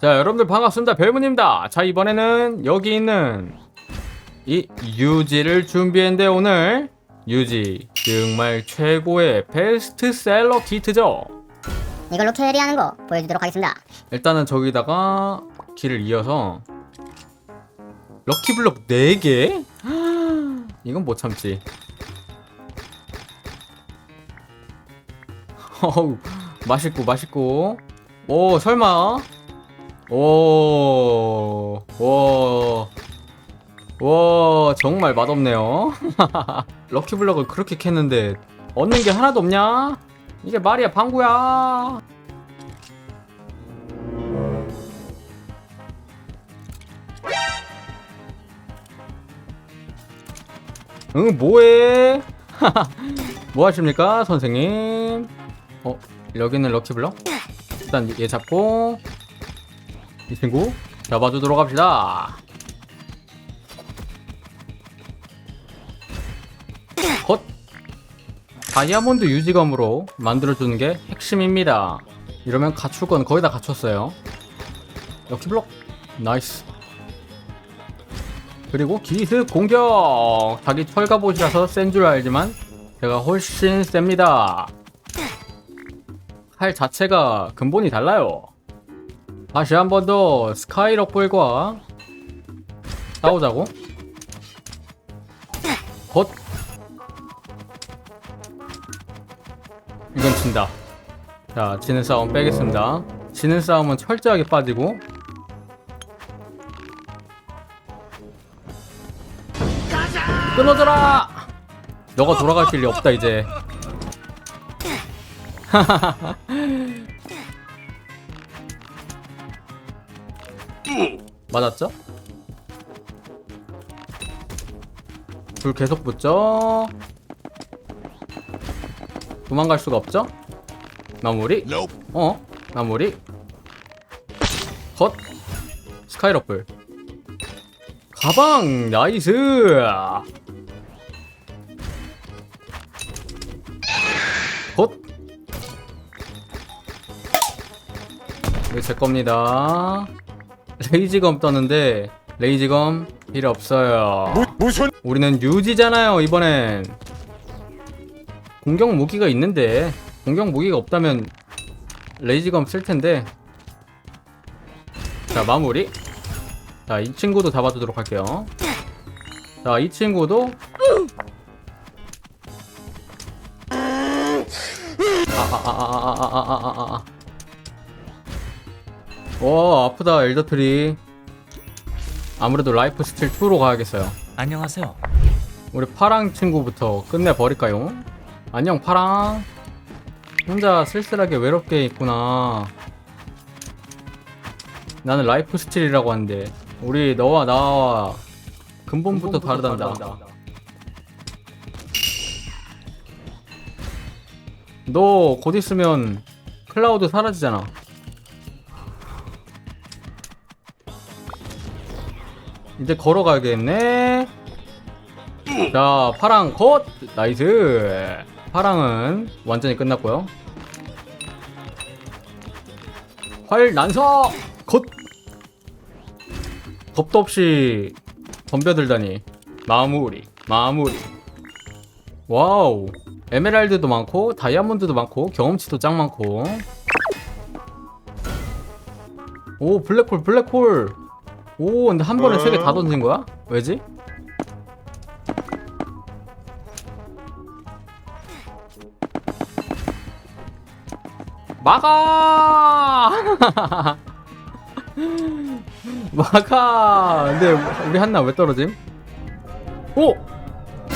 자 여러분들 반갑습니다. 벨문입니다. 자 이번에는 여기 있는 이 유지를 준비했는데 오늘 유지 정말 최고의 베스트셀러 키트죠? 이걸로 캐리하는 거 보여주도록 하겠습니다. 일단은 저기다가 길을 이어서 럭키블럭 4개? 이건 못 참지. 어우 맛있고 맛있고. 오 설마 오, 오, 와, 정말 맛없네요. 럭키블럭을 그렇게 캤는데 얻는 게 하나도 없냐? 이게 말이야, 방구야. 응, 뭐해? 뭐 하십니까, 선생님? 어, 여기는 럭키블럭? 일단 얘 잡고 이 친구 잡아주도록 합시다. 헛! 다이아몬드 유지검으로 만들어주는 게 핵심입니다. 이러면 갖출 건 거의 다 갖췄어요. 럭키블럭! 나이스. 그리고 기습 공격! 자기 철갑옷이라서 센 줄 알지만 제가 훨씬 셉니다. 칼 자체가 근본이 달라요. 다시 한 번 더 스카이럭볼과 싸우자고. 곧. 이건 진다. 자, 지는 싸움 빼겠습니다. 지는 싸움은 철저하게 빠지고. 끊어져라! 너가 돌아갈 길이 없다 이제. 맞았죠? 불 계속 붙죠? 도망갈 수가 없죠? 마무리? 어? 마무리? 컷! 스카이러플 가방! 나이스! 컷! 이거 제 겁니다. 레이지검 떴는데 레이지검 필요 없어요. 무슨 우리는 유지잖아요 이번엔. 공격 무기가 있는데 공격 무기가 없다면 레이지검 쓸 텐데. 자 마무리. 자 이 친구도 잡아주도록 할게요. 자 이 친구도 아, 아아아아아아아아아 와 아프다 엘더트리. 아무래도 라이프 스틸 2로 가야겠어요. 안녕하세요. 우리 파랑 친구부터 끝내버릴까요? 안녕 파랑. 혼자 쓸쓸하게 외롭게 있구나. 나는 라이프 스틸이라고 하는데 우리 너와 나와 근본부터 다르단다. 너 곧 있으면 클라우드 사라지잖아 이제 걸어가야겠네. 자, 파랑 컷! 나이스! 파랑은 완전히 끝났고요. 활 난사! 컷! 겁도 없이 덤벼들다니. 마무리, 마무리. 와우. 에메랄드도 많고, 다이아몬드도 많고, 경험치도 짱 많고. 오, 블랙홀, 블랙홀! 오, 근데 한 번에 세 개 다 던진 거야? 왜지? 막아! 막아! 근데 우리 한나 왜 떨어짐? 오!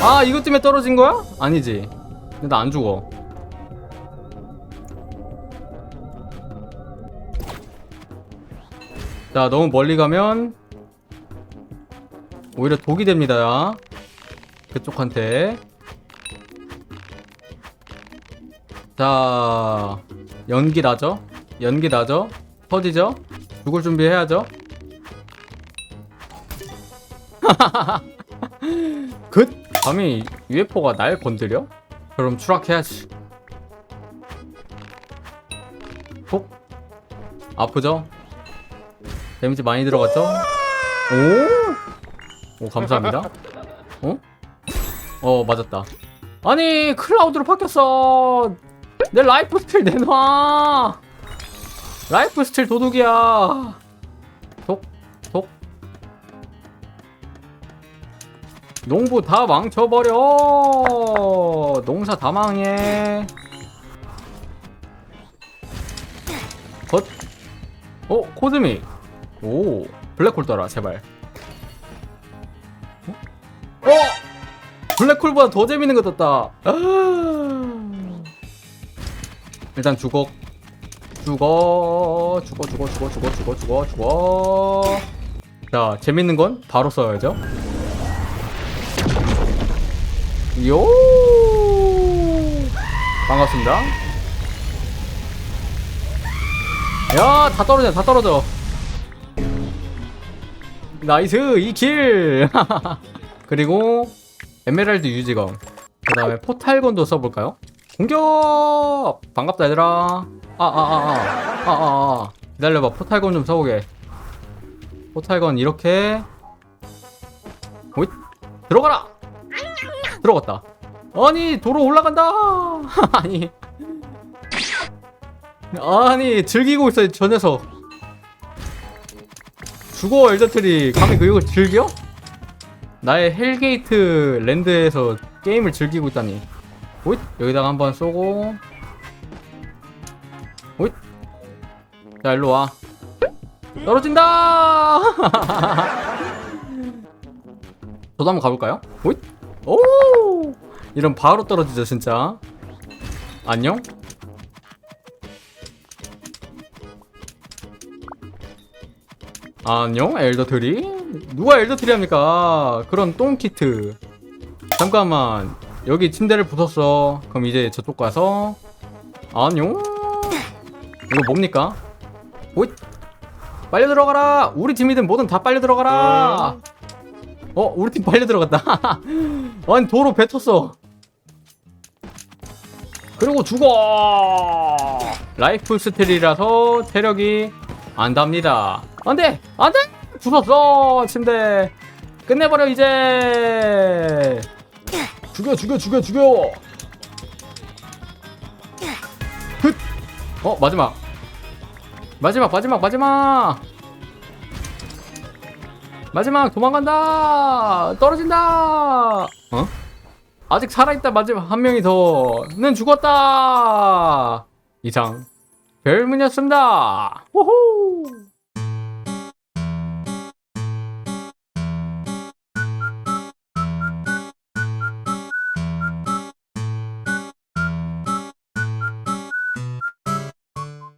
아, 이것 때문에 떨어진 거야? 아니지. 근데 나 안 죽어. 자, 너무 멀리 가면 오히려 독이 됩니다. 그쪽한테. 자, 연기 나죠? 연기 나죠? 터지죠? 죽을 준비해야죠? 굿! 감히 UFO가 날 건드려? 그럼 추락해야지. 톡! 아프죠? 데미지 많이 들어갔죠? 오? 오 감사합니다. 어? 어 맞았다. 아니 클라우드로 바뀌었어. 내 라이프 스틸 내놔. 라이프 스틸 도둑이야. 톡톡. 농부 다 망쳐버려. 농사 다 망해. 겉 어? 코드미 오. 블랙홀 떠라 제발. 어? 어? 블랙홀보다 더 재밌는 거 떴다. 아... 일단 죽어. 죽어. 죽어 죽어 죽어 죽어 죽어 죽어 죽어. 자 재밌는 건 바로 써야죠. 요. 반갑습니다. 야 다 떨어져 다 떨어져 나이스 2킬! 그리고 에메랄드 유지검. 그 다음에 포탈건도 써볼까요? 공격! 반갑다 얘들아. 아아아 아. 아 아 기다려봐 포탈건 좀 써보게. 포탈건 이렇게. 오잇. 들어가라! 들어갔다. 아니 도로 올라간다! 아니. 아니 즐기고 있어 저 녀석 죽어 엘저트리. 감히 그 이걸 즐겨? 나의 헬게이트 랜드에서 게임을 즐기고 있다니. 오잇 여기다가 한번 쏘고. 오잇 자 일로 와. 떨어진다! 저도 한번 가볼까요? 오잇 오! 이런 바로 떨어지죠 진짜. 안녕 안녕 엘더트리 누가 엘더트리 합니까? 그런 똥키트. 잠깐만 여기 침대를 부쉈어. 그럼 이제 저쪽 가서. 안녕. 이거 뭡니까? 오잇 빨려 들어가라. 우리 팀이든 뭐든 다 빨려 들어가라. 어 우리 팀 빨려 들어갔다. 아니 도로 뱉었어. 그리고 죽어. 라이프 스틸이라서 체력이 안 답니다 안돼 안돼! 부쉈어 침대. 끝내버려 이제. 죽여 죽여 죽여 죽여. 어 마지막. 마지막 마지막 마지막. 마지막 도망간다! 떨어진다! 어? 아직 살아있다 마지막 한 명이 더는 죽었다! 이상 별문이었습니다. 호호